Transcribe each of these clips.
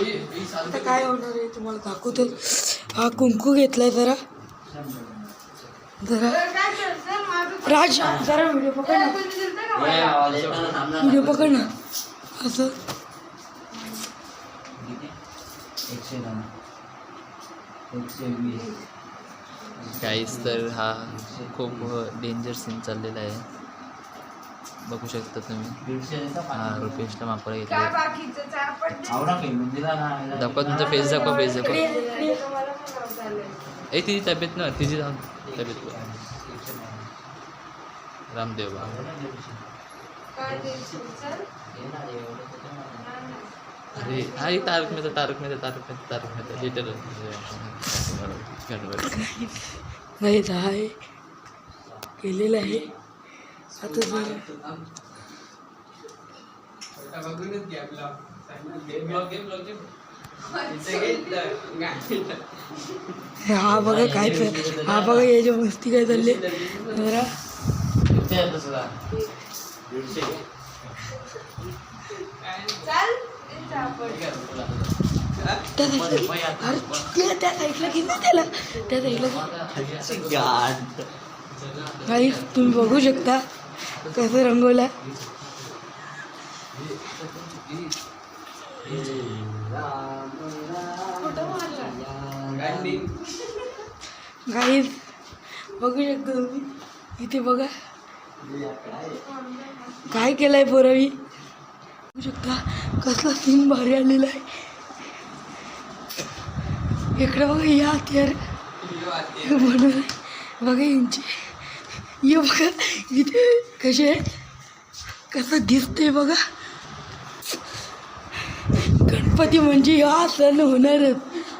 आता काय होणार आहे? तुम्हाला दाखवतो हा कुंकू घेतलाय जरा. जरा. राज जरा व्हिडिओ पकड ना. व्हिडिओ पकड ना. असं. काहीच तर हा खूप डेंजर सीन चाललेला आहे. बघू शकता तुम्ही. हा. रुपेशला काय घेतला. दाखवा तुमचा फेस दाखवा फेस दाखवा. आलं. ए तिची तब्येत ना तिची जाऊन तब्येत. रामदेव? हे. अरे हा तारक मेहता तारक मेहता तारक मेहता तारक मेहता. लिटर नाही आहे. केलेलं आहे. आता हा बघा काय हा बघा याच्या मस्ती काय चालली जरा. त्या साईडला त्याला. त्या साईडला तुम्ही बघू शकता. कसं रंगवलं? काही बघू शकता तुम्ही. इथे बघा. काय केलंय पोरावी? बघू शकता. कसला सीन भारी आलेला आहे. इकडे बघा या हत्यार बनवलं बघा यांची. ये बघा इथे कसे कसं दिसते बघा. गणपती म्हणजे हा सण होणारच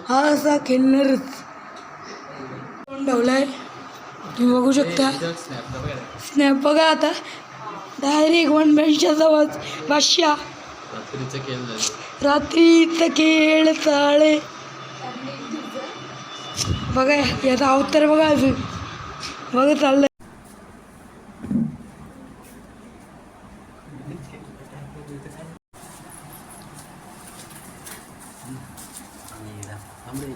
हा असा खेळणारच. तोंड ठेवलाय तुम्ही बघू शकता. स्नॅप बघा आता. डायरेक्ट वन बेंचचा आवाज बादशा रात्रीचं खेळ चाळे बघा याचा अवतार बघा अजून. बघा चाललंय. നമ്മുടെ